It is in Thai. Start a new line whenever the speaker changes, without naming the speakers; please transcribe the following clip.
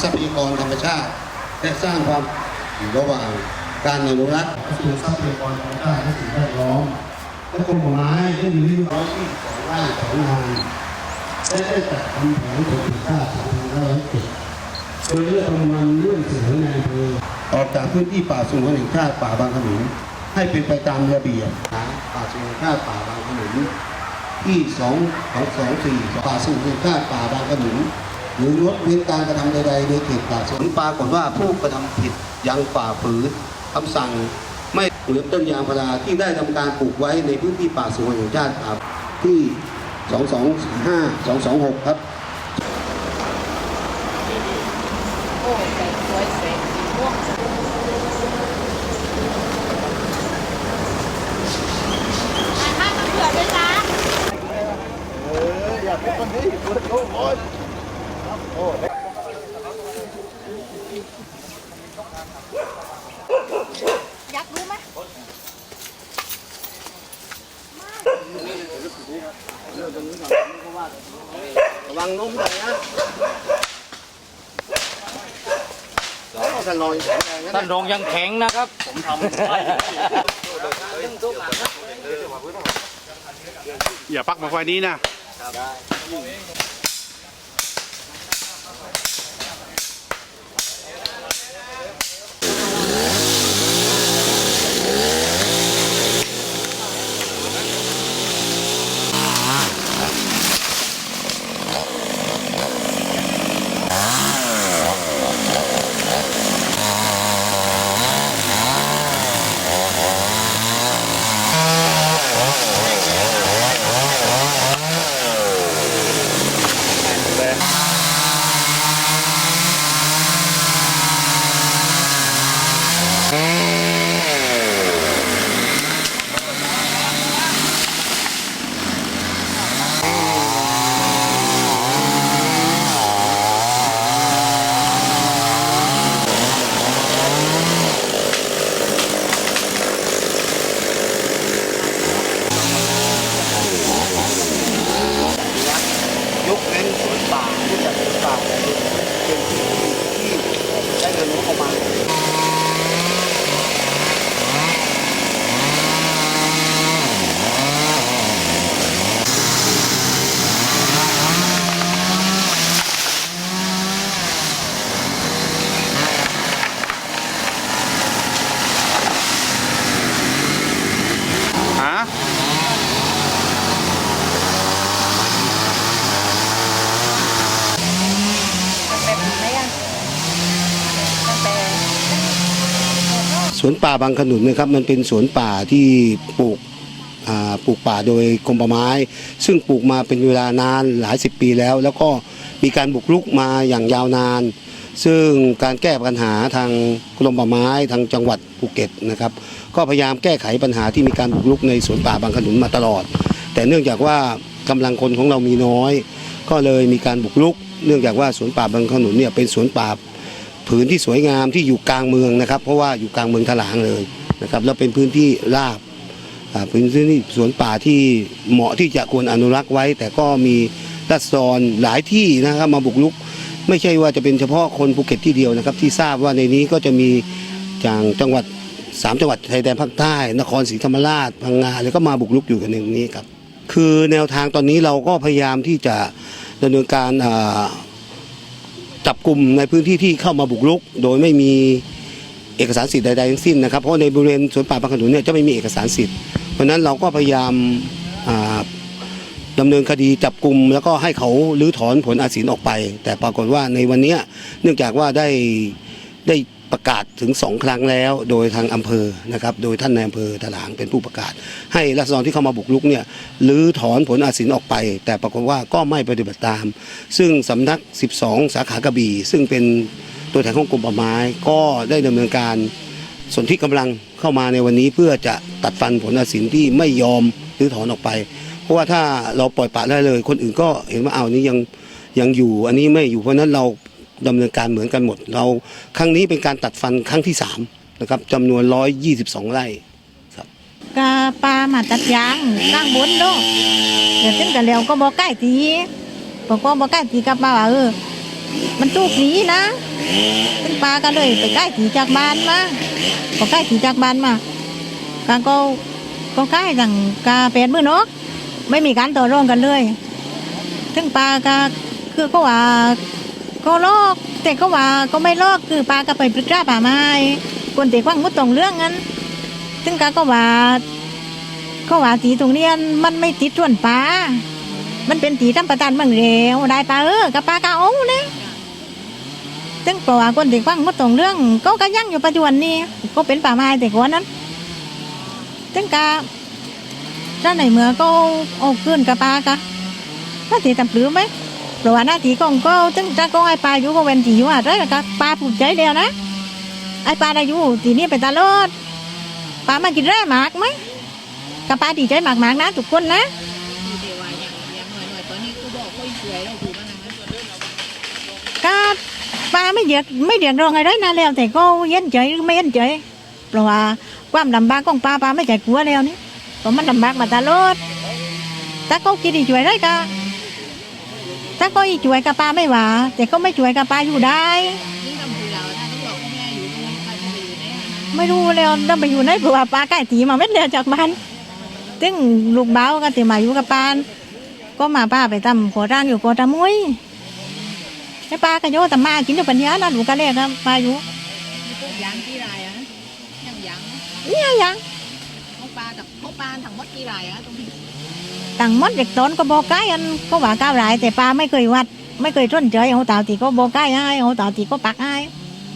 ทรัพยากรธรรมชาติ และสร้างความอยู่ระหว่างการอนุรักษ์ทรัพยากรธรรมชาติและสิ่งแวดล้อมและกรมป่าไม้ได้มีนโยบายที่สองไร่สองงานและได้จัดทำแผนโครงสร้างสองพันห้าร้อยเจ็ดโดยเลือกประมาณเรื่องเสนอในอำเภอออกจากพื้นที่ป่าสงวนแห่งชาติป่าบางขนุนให้เป็นไปตามระเบียบป่าสงวนแห่งชาติป่าบางขนุนที่2 2 2 4ป่าสูงแห่งชาติป่าบางขนุน หรือลดเว้นการกระทำใดๆโดยเขตป่าสงวนปรากฏว่าผู้กระทำผิดยังฝ่าฝืนคำสั่งไม่เหมือนต้นยางพาราที่ได้ทำการปลูกไว้ในพื้นที่ป่าสงวนแห่งชาติป่าที่ 2245 226 ครับ
โอ้แต่สวยเสกสีม่วงถ่ายภาพมาเผื่อด้วยนะอยากรู้ไหม
ระวังล้มเลยนะท่านลอยแข็งแรงนะ
ท่านรองยังแข็งนะครับ
อย่าปักมาไฟนี้นะ
ยกเว้นสวนป่าที่จัดสวนป่าในเป็นที่ที่ได้เงินงบประมาณ
ฮะ
ตั้งแต่ปีไหนอะตั้งแต่
สวนป่าบางขนุนนะครับมันเป็นสวนป่าที่ปลูกปลูกป่าโดยกรมป่าไม้ ซึ่งปลูกมาเป็นเวลานานหลายสิบปีแล้ว แล้วก็มีการบุกรุกมาอย่างยาวนาน ซึ่งการแก้ปัญหาทางกรมป่าไม้ทางจังหวัดภูเก็ตนะครับ ก็พยายามแก้ไขปัญหาที่มีการบุกรุกในสวนป่าบางขนุนมาตลอด แต่เนื่องจากว่ากำลังคนของเรามีน้อย ก็เลยมีการบุกรุก เนื่องจากว่าสวนป่าบางขนุนเนี่ยเป็นสวนป่า ผืนที่สวยงามที่อยู่กลางเมืองนะครับ เพราะว่าอยู่กลางเมืองถลางเลยนะครับแล้วเป็นพื้นที่ราบเป็นพื้นที่สวนป่าที่เหมาะที่จะควรอนุรักษ์ไว้ แต่ก็มีรัศดรหลายที่นะครับมาบุกรุก ไม่ใช่ว่าจะเป็นเฉพาะคนภูเก็ตที่เดียวนะครับ ที่ทราบว่าในนี้ก็จะมีจากจังหวัดสามจังหวัดชายแดนภาคใต้ นครศรีธรรมราชพังงาแล้วก็มาบุกรุกอยู่กันในนี้ครับ คือแนวทางตอนนี้เราก็พยายามที่จะดำเนินการอ่า จับกลุ่มในพื้นที่ที่เข้ามาบุกรุก โดยไม่มีเอกสารสิทธิ์ใดๆทั้งสิ้นนะครับ เพราะในบริเวณสวนป่าบางขนุนเนี่ยจะไม่มีเอกสารสิทธิ์ เพราะนั้นเราก็พยายามอ่าดำเนินคดีจับกลุ่มแล้วก็ให้เขาลื้อถอนผลอาศินออกไป แต่ปรากฏว่าในวันนี้เนื่องจากว่าได้ได้ ประกาศถึงสองครั้งแล้ว โดยทางอำเภอนะครับ โดยท่านในอำเภอถลางเป็นผู้ประกาศ ให้รัษฎรที่เข้ามาบุกรุกเนี่ยลื้อถอนผลอาศีลออกไป แต่ปรากฏว่าก็ไม่ปฏิบัติตาม ซึ่งสำนัก 12 สาขากระบี่ ซึ่งเป็นตัวแทนของกรมป่าไม้ก็ได้ดำเนินการสนที่กำลังเข้ามาในวันนี้เพื่อจะตัดฟันผลตัดสินที่ไม่ยอมรื้อถอนออกไป เพราะว่าถ้าเราปล่อยปละได้เลย คนอื่นก็เห็นว่าเอานี้ยังยังอยู่อันนี้ไม่อยู่เพราะนั้นเรา ดำเนินการเหมือนกันหมด เราครั้งนี้เป็นการตัดฟันครั้งที่สามนะครับจำนวน 122 ไร่
กาปลามาตัดยางตั้งบนเนาะเดี๋ยวถึงกันแล้วก็บอกใกล้ตีบอกว่าบอกใกล้ตีกับปลาว่าเออ
มันสู้ผีนะซึ่งปลาก็เลยไปใกล้ถีจากบ้านมาพอใกล้ถีจากบ้านมากาก็ก็ใกล้ดังกาเป็ดมือนกไม่มีการต่อรองกันเลยซึ่งปลาก็คือก็ว่า ก็ลอก แต่ก็ว่าก็ไม่ลอกคือปลาก็ไปปรึกษาป่าไม้คนเตะกว้างมุดตรงเรื่องนั้นซึ่งกาก็ว่าก็ว่าตีตรงเนี้ยมันไม่ติดส่วนปลามันเป็นตีทำประทานบางเร็วได้ปลาเออกับปลากาเอานะซึ่งเพราะว่าคนที่ฟังหมดตรงเรื่อง ก็ก็ยั่งอยู่ปัจจุบันนี้ก็เป็นป่าไม้แต่ก่อนนั้นซึ่งกาถ้านในเมื่อก็เอาขึ้นกับปลากะหน้าที่ทำปลือไหม เพราะว่าหน้าที่ของก็ซึ่งถ้าก็ไอ้ปลาอยู่ก็เว้นที่อยู่อะไรกับปลาผูกใจเดียวนะไอ้ปลาได้อยู่ทีนี้ไปตลอดปลามากินแร่หมากไหมกับปลาดีใจหมากๆนะทุกคนนะ
ตอนนี้ก็บอกเขาเฉยเราอยู่กันนะ
ก็ป้าไม่เดือดไม่เดือดร้อนอะไรนะแล้วแต่ก็เย็นใจไม่เย็นใจเพราะว่าความลำบากของป้าป้าไม่ใจกลัวแล้วนี่เพราะมันลำบากมาตลอดถ้าเขาคิดที่ช่วยได้ก็ ถ้าก็อีช่วยกับป้าไม่ว่าแต่ก็ไม่ช่วยกับป้าอยู่ได้
นี่ทำคือเราถ้าต้องบอกเขาแม่อยู่ตรงนั้นใครจะไปอยู่ไหนอะนะ
ไม่รู้แล้วต้องไปอยู่ไหนเพราะว่าป้าใกล้ตีมาเม็ดเดียวจากบ้านซึ่งลูกเบ้าก็ตีมาอยู่กับป้าก็มาป้าไปทำขอร่างอยู่กอตะมุยไอ้ป้าก็โยตะมากินอยู่ปัญญานะลูกก็เรียกครับป้าอยู่
มีพวกยางกี่รายอะอย่างยาง
เนี่ยยัง
เขาปลาถังเขาปลาถังมดกี่รายอะตรงนี้
ตังมดเด็กต้นก็บอกใกล้อันก็ว่าก้าวไรแต่ป้าไม่เคยวัด ไม่เคยสนเจเอาตาตีก็บอกใกล้ให้เอาตาตีก็ปักให้